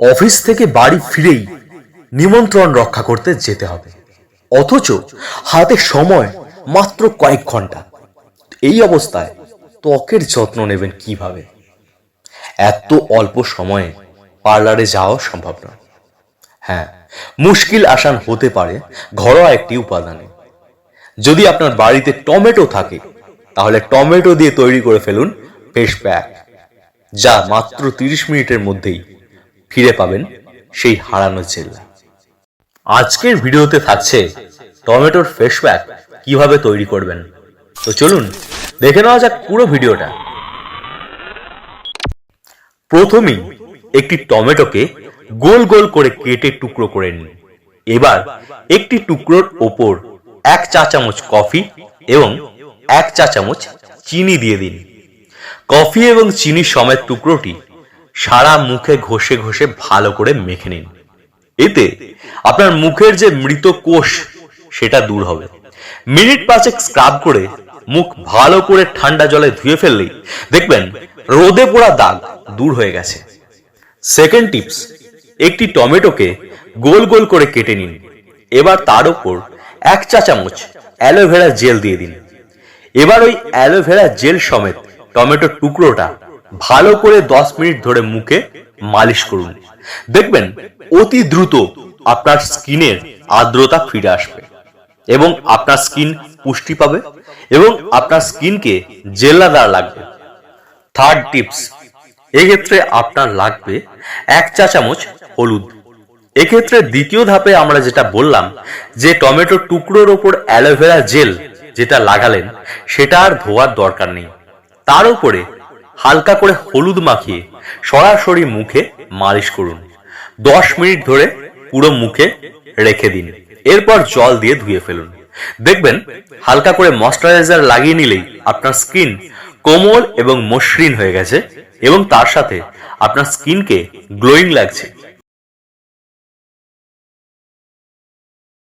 Office থেকে বাড়ি ফিরেই নিমন্ত্রণ রক্ষা করতে যেতে হবে। অথচ হাতে সময় মাত্র কয়েক ঘণ্টা। এই অবস্থায় ত্বকের যত্ন নেবেন কীভাবে? এত অল্প সময়ে পার্লারে যাওয়া সম্ভব নয়। হ্যাঁ মুশকিল আসান হতে পারে ঘরোয়া একটি উপাদানে। যদি আপনার বাড়িতে টমেটো থাকে, তাহলে টমেটো দিয়ে তৈরি করে ফেলুন ফেস প্যাক, যা মাত্র তিরিশ মিনিটের মধ্যেই ফিরে পাবেন সেই হারানো জেল। আজকের ভিডিওতে থাকছে টমেটোর ফেস প্যাক কীভাবে তৈরি করবেন। তো চলুন দেখে নেওয়া যাক পুরো ভিডিওটা। প্রথমেই একটি টমেটোকে গোল গোল করে কেটে টুকরো করে নিন। এবার একটি টুকরোর ওপর এক চা চামচ কফি এবং এক চা চামচ চিনি দিয়ে দিন। কফি এবং চিনি সমেত টুকরোটি সারা মুখে ঘষে ঘষে ভালো করে মেখে নিন। এতে আপনার মুখের যে মৃত কোষ, সেটা দূর হবে। মিনিট পাঁচেক স্ক্রাব করে মুখ ভালো করে ঠান্ডা জলে ধুয়ে ফেললেই দেখবেন রোদে পোড়া দাগ দূর হয়ে গেছে। সেকেন্ড টিপস, একটি টমেটোকে গোল গোল করে কেটে নিন। এবার তার উপর এক চা চামচ অ্যালোভেরা জেল দিয়ে দিন। এবার ওই অ্যালোভেরা জেল সমেত টমেটোর টুকরোটা ভালো করে দশ মিনিট ধরে মুখে মালিশ করুন। দেখবেন অতি দ্রুত আপনার স্কিনের আর্দ্রতা ফিরে আসবে এবং আপনার স্কিন পুষ্টি পাবে এবং আপনার স্কিনকে জেল্লাদার লাগবে। থার্ড টিপস, এক্ষেত্রে আপনার লাগবে এক চা চামচ হলুদ। এক্ষেত্রে দ্বিতীয় ধাপে আমরা যেটা বললাম যে টমেটো টুকরোর ওপর অ্যালোভেরা জেল যেটা লাগালেন, সেটা আর ধোয়ার দরকার নেই। তার উপরে হালকা করে হলুদ মাখিয়ে সরাসরি মুখে মালিশ করুন। দশ মিনিট ধরে পুরো মুখে রেখে দিন। এরপর জল দিয়ে ধুয়ে ফেলুন। দেখবেন, হালকা করে ময়শ্চারাইজার লাগিয়ে নিলেই আপনার স্কিন কোমল এবং মসৃণ হয়ে গেছে এবং তার সাথে আপনার স্কিনকে গ্লোয়িং লাগছে।